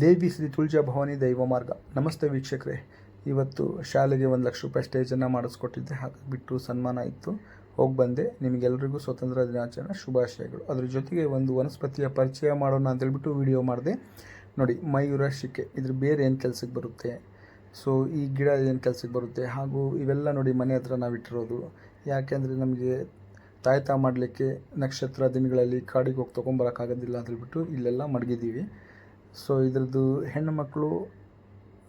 ದೇವಿ ಶ್ರೀ ತುಳಜಾ ಭವಾನಿ ದೈವ ಮಾರ್ಗ. ನಮಸ್ತೆ ವೀಕ್ಷಕರೇ. ಇವತ್ತು ಶಾಲೆಗೆ ಒಂದು ಲಕ್ಷ ರೂಪಾಯಿ ಸ್ಟೇಜನ್ನು ಮಾಡಿಸ್ಕೊಟ್ಟಿದ್ದೆ. ಹಾಕಿಬಿಟ್ಟು ಸನ್ಮಾನ ಇತ್ತು. ಹೋಗಿ ಬಂದೆ. ನಿಮಗೆಲ್ಲರಿಗೂ ಸ್ವತಂತ್ರ ದಿನಾಚರಣೆ ಶುಭಾಶಯಗಳು. ಅದ್ರ ಜೊತೆಗೆ ಒಂದು ವನಸ್ಪತಿಯ ಪರಿಚಯ ಮಾಡೋಣ ಅಂತೇಳ್ಬಿಟ್ಟು ವಿಡಿಯೋ ಮಾಡಿದೆ. ನೋಡಿ, ಮಯೂರ ಶಿಕೆ. ಇದ್ರ ಬೇರೆ ಏನು ಕೆಲಸಕ್ಕೆ ಬರುತ್ತೆ? ಸೊ ಈ ಗಿಡ ಏನು ಕೆಲಸಕ್ಕೆ ಬರುತ್ತೆ? ಹಾಗೂ ಇವೆಲ್ಲ ನೋಡಿ ಮನೆ ಹತ್ರ ನಾವು ಇಟ್ಟಿರೋದು. ಯಾಕೆಂದರೆ ನಮಗೆ ತಾಯ್ತಾ ಮಾಡಲಿಕ್ಕೆ ನಕ್ಷತ್ರ ದಿನಗಳಲ್ಲಿ ಕಾಡಿಗೆ ಹೋಗಿ ತೊಗೊಂಬರೋಕ್ಕಾಗೋದಿಲ್ಲ ಅಂತ ಹೇಳ್ಬಿಟ್ಟು ಇಲ್ಲೆಲ್ಲ ಮಡಗಿದ್ದೀವಿ. ಸೊ ಇದ್ರದ್ದು ಹೆಣ್ಣು ಮಕ್ಕಳು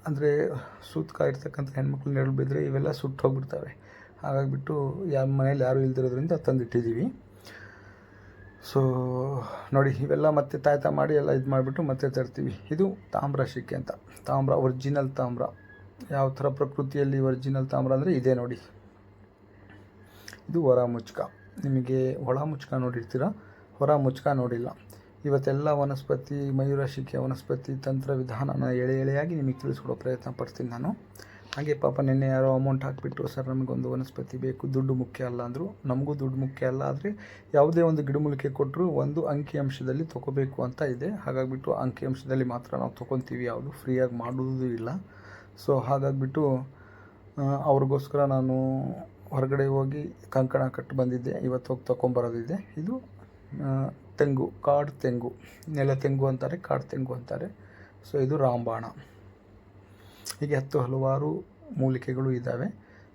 ಅಂದರೆ ಸೂತ್ಕ ಇರ್ತಕ್ಕಂಥ ಹೆಣ್ಮಕ್ಳು ನೆರಳು ಬಿದ್ದರೆ ಇವೆಲ್ಲ ಸುಟ್ಟು ಹೋಗ್ಬಿಡ್ತವೆ. ಹಾಗಾಗಿಬಿಟ್ಟು ಯಾವ ಮನೇಲಿ ಯಾರೂ ಇಲ್ದಿರೋದ್ರಿಂದ ತಂದಿಟ್ಟಿದ್ದೀವಿ. ಸೊ ನೋಡಿ, ಇವೆಲ್ಲ ಮತ್ತೆ ತಾಯ್ತ ಮಾಡಿ ಎಲ್ಲ ಇದು ಮಾಡಿಬಿಟ್ಟು ಮತ್ತೆ ತರ್ತೀವಿ. ಇದು ತಾಮ್ರ ಶಿಕೆ ಅಂತ. ತಾಮ್ರ, ಒರಿಜಿನಲ್ ತಾಮ್ರ. ಯಾವ ಥರ ಪ್ರಕೃತಿಯಲ್ಲಿ ಒರಿಜಿನಲ್ ತಾಮ್ರ ಅಂದರೆ ಇದೆ ನೋಡಿ. ಇದು ಹೊರ ಮುಚ್ಕ. ನಿಮಗೆ ಒಳ ಮುಚ್ಕ ನೋಡಿರ್ತೀರ? ಹೊರ ಮುಚ್ಕ ನೋಡಿಲ್ಲ. ಇವತ್ತೆಲ್ಲ ವನಸ್ಪತಿ, ಮಯೂರ ಶಿಕೆ ವನಸ್ಪತಿ ತಂತ್ರ ವಿಧಾನನ ಎಳೆ ಎಳೆಯಾಗಿ ನಿಮಗೆ ತಿಳಿಸ್ಕೊಡೋ ಪ್ರಯತ್ನ ಪಡ್ತೀನಿ ನಾನು. ಹಾಗೆ ಪಾಪ ನಿನ್ನೆ ಯಾರೋ ಅಮೌಂಟ್ ಹಾಕಿಬಿಟ್ಟು ಸರ್, ನಮಗೊಂದು ವನಸ್ಪತಿ ಬೇಕು, ದುಡ್ಡು ಮುಖ್ಯ ಅಲ್ಲ ಅಂದರು. ನಮಗೂ ದುಡ್ಡು ಮುಖ್ಯ ಅಲ್ಲ ಆದರೆ ಯಾವುದೇ ಒಂದು ಗಿಡಮೂಲಿಕೆ ಕೊಟ್ಟರು ಒಂದು ಅಂಕಿ ಅಂಶದಲ್ಲಿ ತೊಗೋಬೇಕು ಅಂತ ಇದೆ. ಹಾಗಾಗಿಬಿಟ್ಟು ಅಂಕಿ ಅಂಶದಲ್ಲಿ ಮಾತ್ರ ನಾವು ತೊಗೊತೀವಿ. ಯಾವುದು ಫ್ರೀಯಾಗಿ ಮಾಡೋದು ಇಲ್ಲ. ಸೊ ಹಾಗಾಗಿಬಿಟ್ಟು ಅವ್ರಿಗೋಸ್ಕರ ನಾನು ಹೊರಗಡೆ ಹೋಗಿ ಕಂಕಣ ಕಟ್ಟು ಬಂದಿದ್ದೆ. ಇವತ್ತು ಹೋಗಿ ತೊಗೊಂಬರೋದಿದೆ. ಇದು ತೆಂಗು, ಕಾಡು ತೆಂಗು, ನೆಲ ತೆಂಗು ಅಂತಾರೆ, ಕಾಡು ತೆಂಗು ಅಂತಾರೆ. ಸೊ ಇದು ರಾಮಬಾಣ ಹೀಗೆ ಹತ್ತು ಹಲವಾರು ಮೂಲಿಕೆಗಳು ಇದ್ದಾವೆ.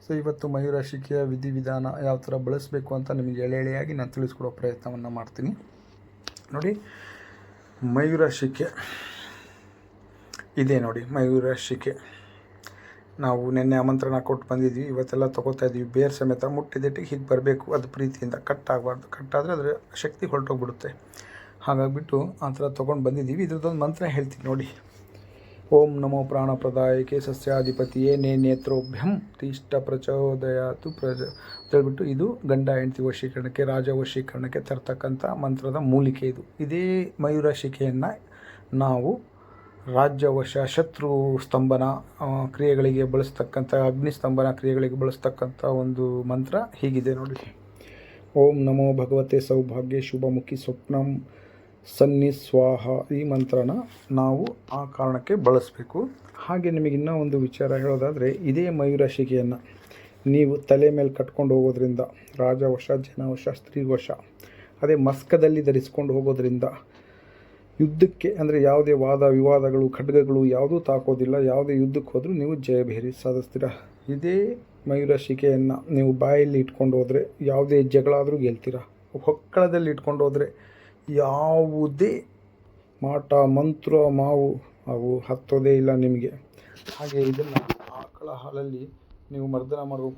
ಸೊ ಇವತ್ತು ಮಯೂರ ಶಿಕೆಯ ವಿಧಿವಿಧಾನ ಯಾವ ಥರ ಬಳಸಬೇಕು ಅಂತ ನಿಮಗೆ ಎಳೆ ಎಳೆಯಾಗಿ ನಾನು ತಿಳಿಸ್ಕೊಡೋ ಪ್ರಯತ್ನವನ್ನು ಮಾಡ್ತೀನಿ. ನೋಡಿ, ಮಯೂರ ಶಿಕೆ ಇದೆ ನೋಡಿ, ಮಯೂರ ಶಿಕೆ ನಾವು ನಿನ್ನೆ ಆಮಂತ್ರಣ ಕೊಟ್ಟು ಬಂದಿದ್ವಿ. ಇವತ್ತೆಲ್ಲ ತೊಗೋತಾ ಇದ್ದೀವಿ ಬೇರ್ ಸಮೇತ ಮುಟ್ಟಿದೆಟ್ಟಿಗೆ ಹೀಗೆ ಬರಬೇಕು. ಅದು ಪ್ರೀತಿಯಿಂದ ಕಟ್ ಆಗಬಾರ್ದು. ಕಟ್ಟಾದರೆ ಅದರ ಶಕ್ತಿ ಹೊರಟೋಗ್ಬಿಡುತ್ತೆ. ಹಾಗಾಗಿಬಿಟ್ಟು ಆ ಥರ ತೊಗೊಂಡು ಬಂದಿದ್ದೀವಿ. ಇದ್ರದ್ದೊಂದು ಮಂತ್ರ ಹೇಳ್ತೀನಿ ನೋಡಿ. ಓಂ ನಮೋ ಪ್ರಾಣಪ್ರದಾಯಕೆ ಸಸ್ಯಾಧಿಪತಿಯೇ ನೇ ನೇತ್ರೋಭ್ಯಂ ತೀಷ್ಟ ಪ್ರಚೋದಯಾತು ಪ್ರಜ ಅಂತ ಹೇಳ್ಬಿಟ್ಟು ಇದು ಗಂಡ ಹೆಂಡತಿ ವಶೀಕರಣಕ್ಕೆ, ರಾಜ ವಶೀಕರಣಕ್ಕೆ ತರ್ತಕ್ಕಂಥ ಮಂತ್ರದ ಮೂಲಿಕೆ ಇದು. ಇದೇ ಮಯೂರ ಶಿಕೆಯನ್ನು ನಾವು ರಾಜ್ಯವಶ ಶತ್ರು ಸ್ತಂಭನ ಕ್ರಿಯೆಗಳಿಗೆ ಬಳಸ್ತಕ್ಕಂಥ, ಅಗ್ನಿ ಸ್ತಂಭನ ಕ್ರಿಯೆಗಳಿಗೆ ಬಳಸ್ತಕ್ಕಂಥ ಒಂದು ಮಂತ್ರ ಹೀಗಿದೆ ನೋಡಿ. ಓಂ ನಮೋ ಭಗವತೆ ಸೌಭಾಗ್ಯ, ಶುಭಮುಖಿ ಸ್ವಪ್ನಂ ಸನ್ನಿ ಸ್ವಾಹ ಈ ಮಂತ್ರನ ನಾವು ಆ ಕಾರಣಕ್ಕೆ ಬಳಸಬೇಕು. ಹಾಗೆ ನಿಮಗೆ ಇನ್ನೂ ಒಂದು ವಿಚಾರ ಹೇಳೋದಾದರೆ, ಇದೇ ಮಯೂರಶಿಕೆಯನ್ನು ನೀವು ತಲೆ ಮೇಲೆ ಕಟ್ಕೊಂಡು ಹೋಗೋದ್ರಿಂದ, ರಾಜವಶ, ಜನವಶ, ಸ್ತ್ರೀವಶ, ಅದೇ ಮಸ್ಕದಲ್ಲಿ ಧರಿಸ್ಕೊಂಡು ಹೋಗೋದ್ರಿಂದ ಯುದ್ಧಕ್ಕೆ ಅಂದರೆ ಯಾವುದೇ ವಾದ, ವಿವಾದಗಳು, ಖಡ್ಗಗಳು ಯಾವುದೂ ತಾಕೋದಿಲ್ಲ. ಯಾವುದೇ ಯುದ್ಧಕ್ಕೆ ಹೋದರೂ ನೀವು ಜಯಭೇರಿ ಸಾಧಿಸ್ತೀರ ಇದೇ ಮಯೂರ ಶಿಕೆಯನ್ನು ನೀವು ಬಾಯಲ್ಲಿ ಇಟ್ಕೊಂಡು ಹೋದರೆ, ಯಾವುದೇ ಜಗಳಾದರೂ ಗೆಲ್ತೀರ? ಹೊಕ್ಕಳದಲ್ಲಿ ಇಟ್ಕೊಂಡು ಹೋದರೆ ಯಾವುದೇ ಮಾಟ, ಮಂತ್ರ, ಮಾವು ಅವು ಹತ್ತೋದೇ ಇಲ್ಲ ನಿಮಗೆ. ಹಾಗೆ ಇದನ್ನು ಆಕಳ ಹಾಲಲ್ಲಿ ನೀವು ಮರ್ದನ ಮಾಡ್ಕೊಂಡು